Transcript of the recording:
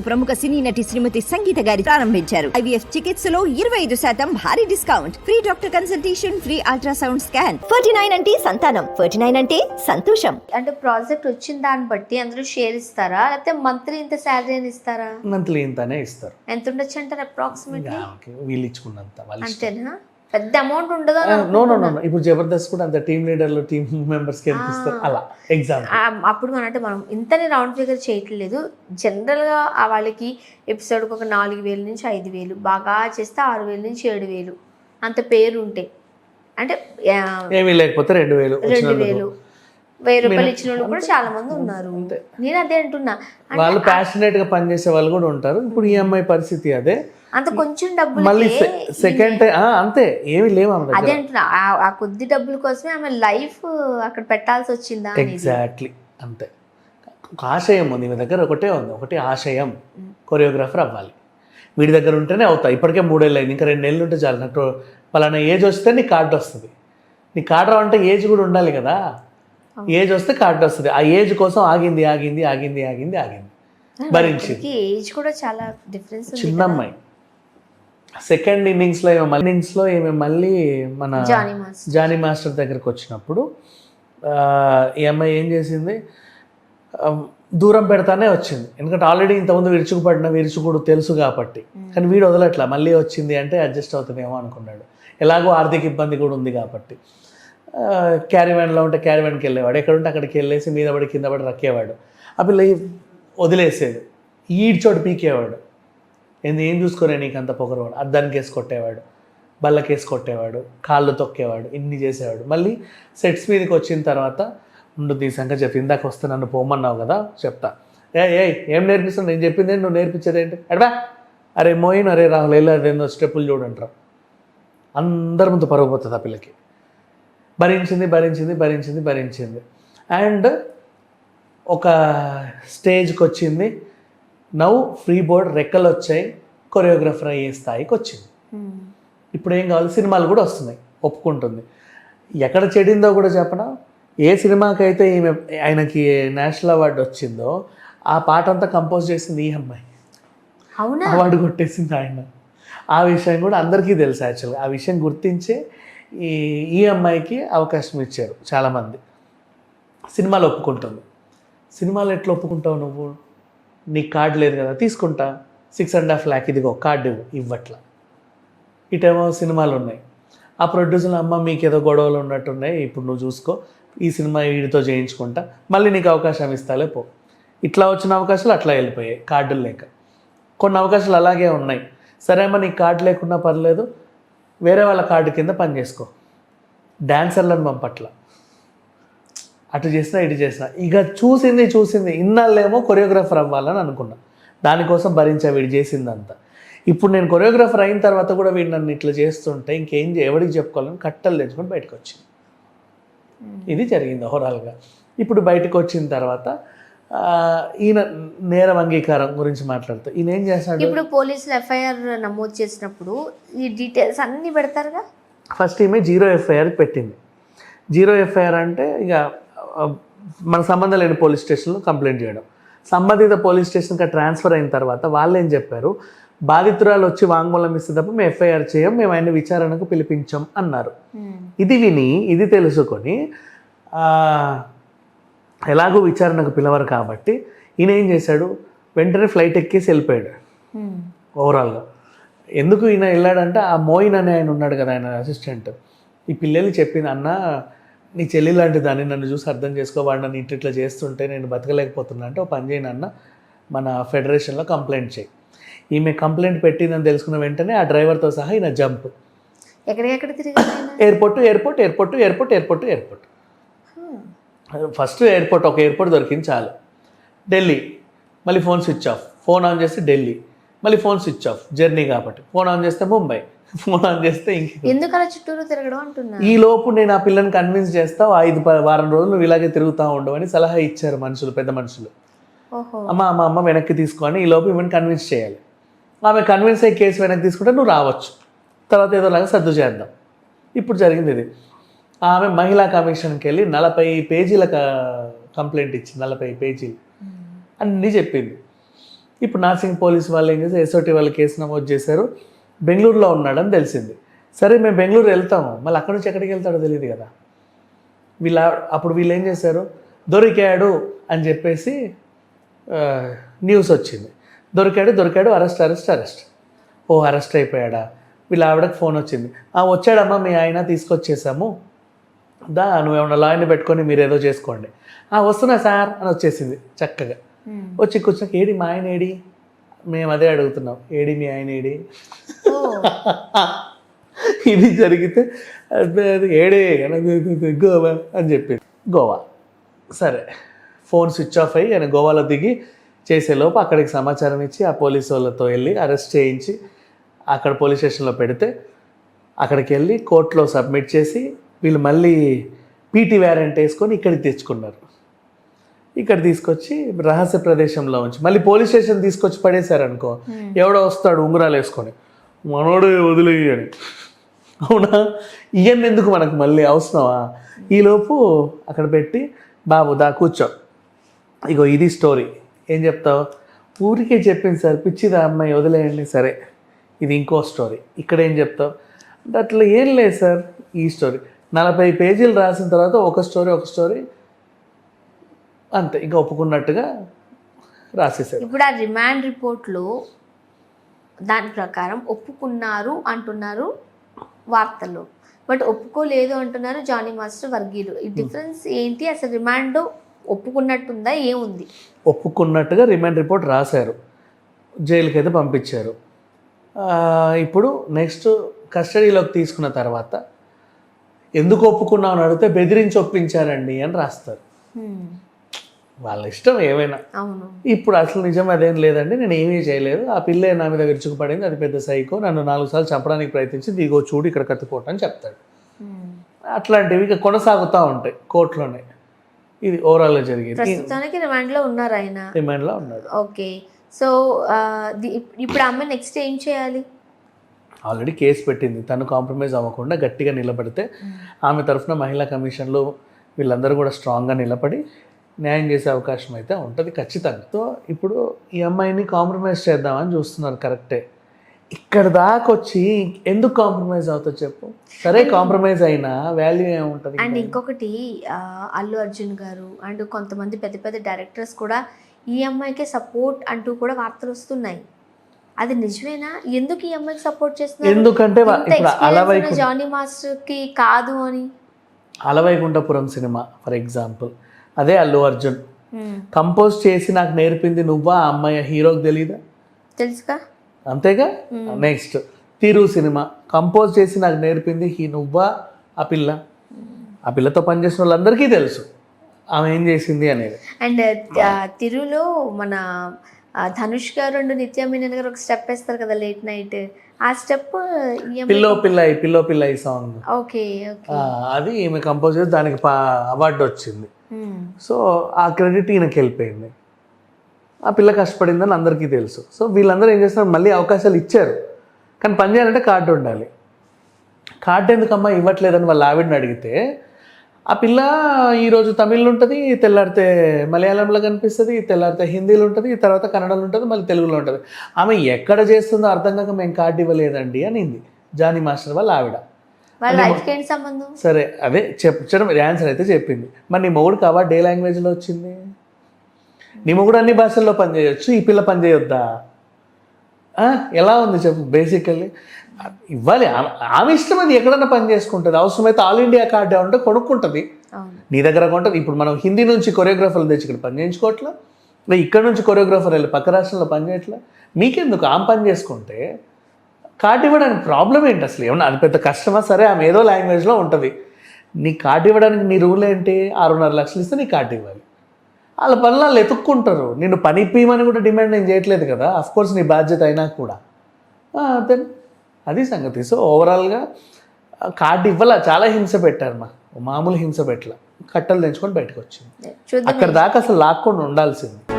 ప్రముఖ సినీ నటి శ్రీమతి సంగీత గారి ప్రారంభించారు. ఐవీఎఫ్ చికిత్సలో ఇరవై ఐదు శాతం భారీ discount. Free doctor consultation free ultrasound scan. Ferty nine అంటే సంతానం. ఫర్టీ నైన్ అంటే సంతోషం. అంటే ప్రాజెక్ట్ వచ్చిన దాన్ని బట్టి అందరూ షేర్ ఇస్తారా? లేకపోతే మంత్లీ ఇంత శాలరీ అని ఇస్తారా? మంత్లీ ఇంతనే ఇస్తారు. ఎంత ఉండొచ్చు అంటారు అప్రాక్సిమేట్లీ వీళ్ళు ఇచ్చుకున్నంత అంతేనా? పెద్ద అమౌంట్ ఉండదు నో నో నో ఇప్పుడు జబర్దస్త్ కూడా అంత టీమ్ లీడర్లు టీమ్ మెంబర్స్కి ఎంత ఇస్తారు అలా ఎగ్జామ్ అప్పుడు మనం అంటే మనం ఇంతనే రౌండ్ ఫిగర్ చేయట్లేదు. జనరల్గా ఆ వాళ్ళకి ఎపిసోడ్కి ఒక నాలుగు వేలు నుంచి ఐదు వేలు బాగా చేస్తే ఆరు వేలు నుంచి ఏడు వేలు అంత పేరు ఉంటే. అంటే ఏమీ లేకపోతే రెండు వేలు రెండు. వేలు వెయ్యి రూపాయలు ఇచ్చిన వాళ్ళు కూడా చాలా మంది ఉన్నారు. నేను అదే అంటున్నా. అంటే వాళ్ళు ప్యాషనేట్గా పనిచేసే వాళ్ళు కూడా ఉంటారు. ఇప్పుడు ఈ అమ్మాయి పరిస్థితి అదే. అంత కొంచెం డబ్బులు మళ్ళీ సెకండ్ అంతే ఏమి లేవు ఆమె అదే అంటున్నా ఆ- కొద్ది డబ్బుల కోసమే ఆమె లైఫ్ అక్కడ పెట్టాల్సి వచ్చిందా ఎగ్జాక్ట్లీ అంతే. ఒక ఆశయం ఉంది మీ దగ్గర ఒకటే ఉంది ఒకటి ఆశయం. కొరియోగ్రాఫర్ అవ్వాలి. వీడి దగ్గర ఉంటేనే అవుతాయి ఇప్పటికే మూడేళ్ళు అయింది ఇంకా రెండు నెలలు ఉంటే చాలు నాకు పలానా ఏజ్ వస్తే నీ కార్డు వస్తుంది. నీ కార్డు రావంటే ఏజ్ కూడా ఉండాలి కదా. ఏజ్ వస్తే కార్డు వస్తుంది. ఆ ఏజ్ కోసం ఆగింది ఆగింది ఆగింది ఆగింది ఆగింది. భరించింది. ఏజ్ కూడా చాలా డిఫరెన్స్ చిన్న అమ్మాయి సెకండ్ ఇన్నింగ్స్లో ఏమో మళ్ళీ ఇన్నింగ్స్లో ఏమో మళ్ళీ మన జానీ మాస్ జానీ మాస్టర్ దగ్గరికి వచ్చినప్పుడు ఈ అమ్మాయి ఏం చేసింది? దూరం పెడతానే వచ్చింది. ఎందుకంటే ఆల్రెడీ ఇంతకుముందు విరుచుకుపడిన విరుచుకుడు తెలుసు కాబట్టి. కానీ వీడు వదలట్లా. మళ్ళీ వచ్చింది అంటే అడ్జస్ట్ అవుతుందేమో అనుకున్నాడు. ఎలాగో ఆర్థిక ఇబ్బంది కూడా ఉంది కాబట్టి. క్యారీ వ్యాన్లో ఉంటే క్యారీ వ్యాన్కి వెళ్ళేవాడు. ఎక్కడ ఉంటే అక్కడికి వెళ్ళేసి మీద పడి కింద పడి రక్కేవాడు. ఆ పిల్ల వదిలేసేది. ఈడ్చోడు పీకేవాడు. ఏంది ఏం చూసుకోరే నీకు అంత పొగరవాడు? అద్దానికి వేసి కొట్టేవాడు బల్లకేసి కొట్టేవాడు కాళ్ళు తొక్కేవాడు ఇన్ని చేసేవాడు. మళ్ళీ సెట్స్ మీదకి వచ్చిన తర్వాత ఉండు నీ సంగతి చెప్పి ఇందాక వస్తే నన్ను పోమన్నావు కదా చెప్తా. ఏ ఏ ఏం నేర్పిస్తాను నేను చెప్పింది నువ్వు నేర్పించేది ఏంటి? అడవా. అరే మోయిన్ అరే రాహుల్ వెళ్ళి అదేందో స్టెప్పులు చూడంటారు. అందరి ముందు పరుగు ఆ పిల్లకి. భరించింది భరించింది భరించింది భరించింది. అండ్ ఒక స్టేజ్కి వచ్చింది నవ్వు ఫ్రీ బోర్డ్ రెక్కలు వచ్చాయి కొరియోగ్రఫర్ అయ్యే స్థాయికి వచ్చింది. ఇప్పుడు ఏం కావాలి? సినిమాలు కూడా వస్తున్నాయి ఒప్పుకుంటుంది. ఎక్కడ చెడిందో కూడా చెప్పనా? ఏ సినిమాకైతే ఈమె ఆయనకి నేషనల్ అవార్డు వచ్చిందో ఆ పాట అంతా కంపోజ్ చేసింది ఈ అమ్మాయి. అవునా? అవార్డు కొట్టేసింది ఆయన. ఆ విషయం కూడా అందరికీ తెలుసు యాక్చువల్గా ఆ విషయం గుర్తించే ఈ ఈ అమ్మాయికి అవకాశం ఇచ్చారు చాలామంది. సినిమాలు ఒప్పుకుంటుంది. సినిమాలు ఎట్లా ఒప్పుకుంటావు నువ్వు? నీకు కార్డు లేదు కదా తీసుకుంటా. సిక్స్ అండ్ హాఫ్ ల్యాక్ ఇదిగో కార్డు ఇవ్వట్లా. ఇటేమో సినిమాలు ఉన్నాయి. ఆ ప్రొడ్యూసర్ అమ్మ మీకు ఏదో గొడవలు ఉన్నట్టున్నాయి ఇప్పుడు నువ్వు చూసుకో. ఈ సినిమా వీడితో చేయించుకుంటా. మళ్ళీ నీకు అవకాశం ఇస్తాలే పో. ఇట్లా వచ్చిన అవకాశాలు అట్లా వెళ్ళిపోయాయి కార్డులు లేక. కొన్ని అవకాశాలు అలాగే ఉన్నాయి. సరే అమ్మ నీకు కార్డు లేకున్నా పర్లేదు. వేరే వాళ్ళ కార్డు కింద పని చేసుకో. డాన్సర్లను పంపట్లా. అటు చేసినా ఇటు చేసినా. ఇక చూసింది చూసింది ఇన్నాళ్ళేమో కొరియోగ్రాఫర్ అవ్వాలని అనుకున్నా. దానికోసం భరించా వీడు చేసిందంతా. ఇప్పుడు నేను కొరియోగ్రాఫర్ అయిన తర్వాత కూడా వీడు నన్ను ఇట్లా చేస్తుంటే ఇంకేం ఎవరికి చెప్పుకోవాలని కట్టలు తెచ్చుకొని బయటకు వచ్చింది ఇది జరిగింది ఓవరాల్గా. ఇప్పుడు బయటకు వచ్చిన తర్వాత ఈయన నేరం అంగీకారం గురించి మాట్లాడుతూ ఈయన ఏం చేస్తాడు ఇప్పుడు పోలీసులు ఎఫ్ఐఆర్ నమోదు చేసినప్పుడు ఈ డీటెయిల్స్ అన్ని పెడతారుగా? ఫస్ట్ ఈమె జీరో ఎఫ్ఐఆర్ పెట్టింది. జీరో ఎఫ్ఐఆర్ అంటే ఇక మనకు సంబంధం లేని పోలీస్ స్టేషన్లో కంప్లైంట్ చేయడం. సంబంధిత పోలీస్ స్టేషన్కి ట్రాన్స్ఫర్ అయిన తర్వాత వాళ్ళు ఏం చెప్పారు? బాధితురాలు వచ్చి వాంగ్మూలం ఇస్తే తప్ప మేము ఎఫ్ఐఆర్ చేయం మేము ఆయన విచారణకు పిలిపించాం అన్నారు. ఇది విని ఇది తెలుసుకొని ఎలాగో విచారణకు పిలవరు కాబట్టి ఈయన ఏం చేశాడు? వెంటనే ఫ్లైట్ ఎక్కేసి వెళ్ళిపోయాడు. ఓవరాల్గా. ఎందుకు ఈయన వెళ్ళాడంటే ఆ మోయిన్ అనే ఆయన ఉన్నాడు కదా ఆయన అసిస్టెంట్ ఈ పిల్లలు చెప్పింది అన్న నీ చెల్లి లాంటి దాన్ని నన్ను చూసి అర్థం చేసుకో వాడు నన్ను ఇట్లా ఇట్లా చేస్తుంటే నేను బతకలేకపోతున్నా అంటే ఓ పని చేయను అన్న మన ఫెడరేషన్లో కంప్లైంట్ చేయి. ఈమె కంప్లైంట్ పెట్టిందని తెలుసుకున్న వెంటనే ఆ డ్రైవర్తో సహా ఈయన జంప్ ఎక్కడికెక్కడ? Airport airport airport airport airport airport first airport ఒక ఎయిర్పోర్ట్ దొరికింది చాలు. ఢిల్లీ మళ్ళీ phone switch off phone on చేస్తే ఢిల్లీ మళ్ళీ ఫోన్ స్విచ్ ఆఫ్ జర్నీ కాబట్టి. ఫోన్ ఆన్ చేస్తే ముంబై చేస్తే ఎందుకు అలా చుట్టూరు తిరగడం అంటున్నా? ఈ లోపు నేను ఆ పిల్లని కన్విన్స్ చేస్తావు ఐదు వారం రోజులు నువ్వు ఇలాగే తిరుగుతూ ఉండవు అని సలహా ఇచ్చారు మనుషులు పెద్ద మనుషులు. అమ్మ అమ్మ అమ్మ వెనక్కి తీసుకొని ఈ లోపు ఈమెను కన్విన్స్ చేయాలి. ఆమె కన్విన్స్ అయ్యి కేసు వెనక్కి తీసుకుంటే నువ్వు రావచ్చు. తర్వాత ఏదోలాగా సర్దు చేద్దాం. ఇప్పుడు జరిగింది ఇది. ఆమె మహిళా కమిషన్కి వెళ్ళి నలభై పేజీల కంప్లైంట్ ఇచ్చింది నలభై పేజీలు. అన్నీ చెప్పింది. ఇప్పుడు నార్సింగ్ పోలీస్ వాళ్ళు ఏం చేశారు? ఎస్ఓటి వాళ్ళు కేసు నమోదు చేశారు. బెంగళూరులో ఉన్నాడని తెలిసింది. సరే మేము బెంగళూరు వెళ్తాము. మళ్ళీ అక్కడ నుంచి ఎక్కడికి వెళ్తాడో తెలియదు కదా. వీళ్ళ అప్పుడు వీళ్ళు ఏం చేశారు? దొరికాడు అని చెప్పేసి న్యూస్ వచ్చింది. దొరికాడు దొరికాడు అరెస్ట్ అరెస్ట్ అరెస్ట్ ఓ అరెస్ట్ అయిపోయాడా? వీళ్ళ ఆవిడకి ఫోన్ వచ్చింది. "ఆ, వచ్చాడమ్మా మీ ఆయన తీసుకొచ్చేసాము. దా నువ్వేమన్నా లాయర్ని పెట్టుకొని మీరు ఏదో చేసుకోండి. "ఆ, వస్తున్నా సార్ అని వచ్చేసింది చక్కగా. వచ్చి కూర్చున్నాక ఏడి మా ఆయన ఏడి? మేము అదే అడుగుతున్నాం. ఏడి మీ ఆయన ఏడి? ఇది జరిగితే అదే ఏడే గోవా అని చెప్పింది గోవా. సరే. ఫోన్ స్విచ్ ఆఫ్ అయ్యి ఆయన గోవాలో దిగి చేసేలోపు అక్కడికి సమాచారం ఇచ్చి ఆ పోలీసు వాళ్ళతో వెళ్ళి అరెస్ట్ చేయించి అక్కడ పోలీస్ స్టేషన్లో పెడితే అక్కడికి వెళ్ళి కోర్టులో సబ్మిట్ చేసి వీళ్ళు మళ్ళీ పీటీ వ్యారెంట్ వేసుకొని ఇక్కడికి తెచ్చుకున్నారు. ఇక్కడ తీసుకొచ్చి రహస్య ప్రదేశంలో ఉంచి మళ్ళీ పోలీస్ స్టేషన్ తీసుకొచ్చి పడేశారు అనుకో ఎవడో వస్తాడు ఉంగరాలు వేసుకొని. మనోడు వదిలేయి అని. అవునా? ఇవన్నీ ఎందుకు మనకు మళ్ళీ అవసరమా? ఈలోపు అక్కడ పెట్టి బాబు దా కూర్చో. ఇగో ఇది స్టోరీ ఏం చెప్తావు? ఊరికే చెప్పింది సార్ పిచ్చిదా అమ్మాయి వదిలేయండి. సరే ఇది ఇంకో స్టోరీ ఇక్కడ ఏం చెప్తావు? అంటే అట్లా ఏం లేదు సార్ ఈ స్టోరీ నలభై పేజీలు రాసిన తర్వాత ఒక స్టోరీ ఒక స్టోరీ అంతే ఇంకా ఒప్పుకున్నట్టుగా రాసేసారు. ఇప్పుడు ఆ రిమాండ్ రిపోర్ట్లో దాని ప్రకారం ఒప్పుకున్నారు అంటున్నారు వార్తల్లో బట్ ఒప్పుకోలేదు అంటున్నారు జానీ మాస్టర్ వర్గీయులు. ఈ డిఫరెన్స్ ఏంటి? అసలు రిమాండ్ ఒప్పుకున్నట్టుందా? ఏముంది? ఒప్పుకున్నట్టుగా రిమాండ్ రిపోర్ట్ రాశారు. జైలుకి అయితే పంపించారు ఇప్పుడు నెక్స్ట్ కస్టడీలోకి తీసుకున్న తర్వాత ఎందుకు ఒప్పుకున్నావు అని అడిగితే బెదిరించి ఒప్పించారండి అని రాస్తారు. హ్మ్. వాళ్ళ ఇష్టం ఏమైనా. ఇప్పుడు అసలు నిజం అదేం లేదండి నేను ఏమీ చేయలేదు. ఆ పిల్లే నా మీద విరుచుకుపడింది అది పెద్ద సైకో నన్ను నాలుగు సార్లు చంపడానికి ప్రయత్నించి దిగో చూడు ఇక్కడ అని చెప్తాడు. అట్లాంటివి ఇక కొనసాగుతూ ఉంటాయి కోర్టులోనే. ఇది ఓవరాల్గా జరిగేది. ప్రస్తుతానికి రిమాండ్లో ఉన్నారు ఆయన. రిమాండ్లో ఉన్నాడు ఓకే. సో ఇప్పుడు అమ్మాయి నెక్స్ట్ ఏం చేయాలి? ఆల్రెడీ కేసు పెట్టింది. తను కాంప్రమైజ్ అవ్వకుండా గట్టిగా నిలబడితే ఆమె తరఫున మహిళా కమిషన్లు వీళ్ళందరూ కూడా స్ట్రాంగ్గా నిలబడి న్యాయం చేసే అవకాశం అయితే ఉంటుంది ఖచ్చితంగా. సో ఇప్పుడు ఈ అమ్మాయిని కాంప్రమైజ్ చేద్దామని చూస్తున్నారు కరెక్టే. ఇక్కడ దాకా వచ్చి ఎందుకు కాంప్రమైజ్ అవుతుంది చెప్పు. సరే కాంప్రమైజ్ అయినా వాల్యూ ఏముంటుంది అండ్ ఇంకొకటి అల్లు అర్జున్ గారు అండ్ కొంతమంది పెద్ద పెద్ద డైరెక్టర్స్ కూడా ఈ అమ్మాయికే సపోర్ట్ అంటూ కూడా వార్తలు వస్తున్నాయి. అది నిజమేనా? ఎందుకు ఈ అమ్మాయికి సపోర్ట్ చేస్తున్నారు? ఎందుకంటే జానీ మాస్టర్కి కాదు అని. అలవైకుంఠపురం సినిమా ఫర్ ఎగ్జాంపుల్. అదే అల్లు అర్జున్. కంపోజ్ చేసి నాకు నేర్పింది నువ్వా అమ్మాయి హీరోకి తెలీదా? తెలుసుగా? అంతేగా? నెక్స్ట్ తిరు సినిమా. కంపోజ్ చేసి నాకు నేర్పింది హీ నువ్వా ఆ పిల్ల. ఆ పిల్లతో పనిచేసిన వాళ్ళందరికీ తెలుసు. ఆమె ఏం చేసింది అనేది. అండ్ తిరులో మన ధనుష్ గారు అండ్ నిత్య మీనన్ గారు ఒక స్టెప్ వేస్తారు కదా లేట్ నైట్. ఆ స్టెప్ పిల్లో పిల్లయి పిల్లో పిల్లయి సాంగ్. Okay okay. అది ఈమె కంపోజ్ చేసి దానికి అవార్డు వచ్చింది. సో ఆ క్రెడిట్ ఈయనకి వెళ్ళిపోయింది. ఆ పిల్ల కష్టపడిందని అందరికీ తెలుసు. సో వీళ్ళందరూ ఏం చేస్తున్నారు? మళ్ళీ అవకాశాలు ఇచ్చారు. కానీ పని చేయాలంటే కార్డు ఉండాలి. కార్డు ఎందుకమ్మా ఇవ్వట్లేదని వాళ్ళ ఆవిడని అడిగితే ఆ పిల్ల ఈరోజు తమిళ్ళో ఉంటుంది తెల్లారితే మలయాళంలో కనిపిస్తుంది తెల్లారితే హిందీలో ఉంటుంది తర్వాత కన్నడలో ఉంటుంది మళ్ళీ తెలుగులో ఉంటుంది. ఆమె ఎక్కడ చేస్తుందో అర్థం కాక మేము కార్డు ఇవ్వలేదండి అనింది జానీ మాస్టర్ వాళ్ళ ఆవిడ. వాళ్ళ లైఫ్కి ఏంటి సంబంధం? సరే అదే చెప్పడం ఆన్సర్ అయితే చెప్పింది. మరి నీ మొగుడికి అవార్డు ఏ లాంగ్వేజ్లో వచ్చింది? నీ మొగుడు అన్ని భాషల్లో పనిచేయొచ్చు ఈ పిల్ల పనిచేయొద్దా ఎలా ఉంది చెప్పు బేసికల్లీ ఇవ్వాలి ఆమె- ఇష్టం అది ఎక్కడన్నా పని చేసుకుంటుంది. అవసరమైతే ఆల్ ఇండియా కార్డు ఉంటే కొనుక్కుంటుంది. నీ దగ్గర కొంటుంది. ఇప్పుడు మనం హిందీ నుంచి కొరియోగ్రాఫర్లు తెచ్చి ఇక్కడ పని చేయించుకోవట్లా? ఇక్కడ నుంచి కొరియోగ్రాఫర్ వెళ్ళి పక్క రాష్ట్రంలో పని చేయట్లా? మీకెందుకు? ఆమె పని చేసుకుంటే కార్డు ఇవ్వడానికి ప్రాబ్లం ఏంటి అసలు? ఏమన్నా అది పెద్ద కష్టమా? సరే ఆమె ఏదో లాంగ్వేజ్లో ఉంటుంది. నీ కార్డు ఇవ్వడానికి నీ రూల్ ఏంటి? ఆరున్నర లక్షలు ఇస్తే నీ కార్డు ఇవ్వాలి వాళ్ళ పనులు వాళ్ళు ఎతుక్కుంటారు. నిన్ను పని ఇప్పిమని కూడా డిమాండ్ నేను చేయట్లేదు కదా. అఫ్ కోర్స్ నీ బాధ్యత అయినా కూడా. దెన్ అది సంగతి. సో ఓవరాల్గా కార్డు ఇవ్వాల చాలా హింస పెట్టారు మా. మామూలు హింస పెట్టల. కట్టలు తెంచుకొని బయటకు వచ్చింది. అక్కడ దాకా అసలు లాక్కుండా ఉండాల్సింది.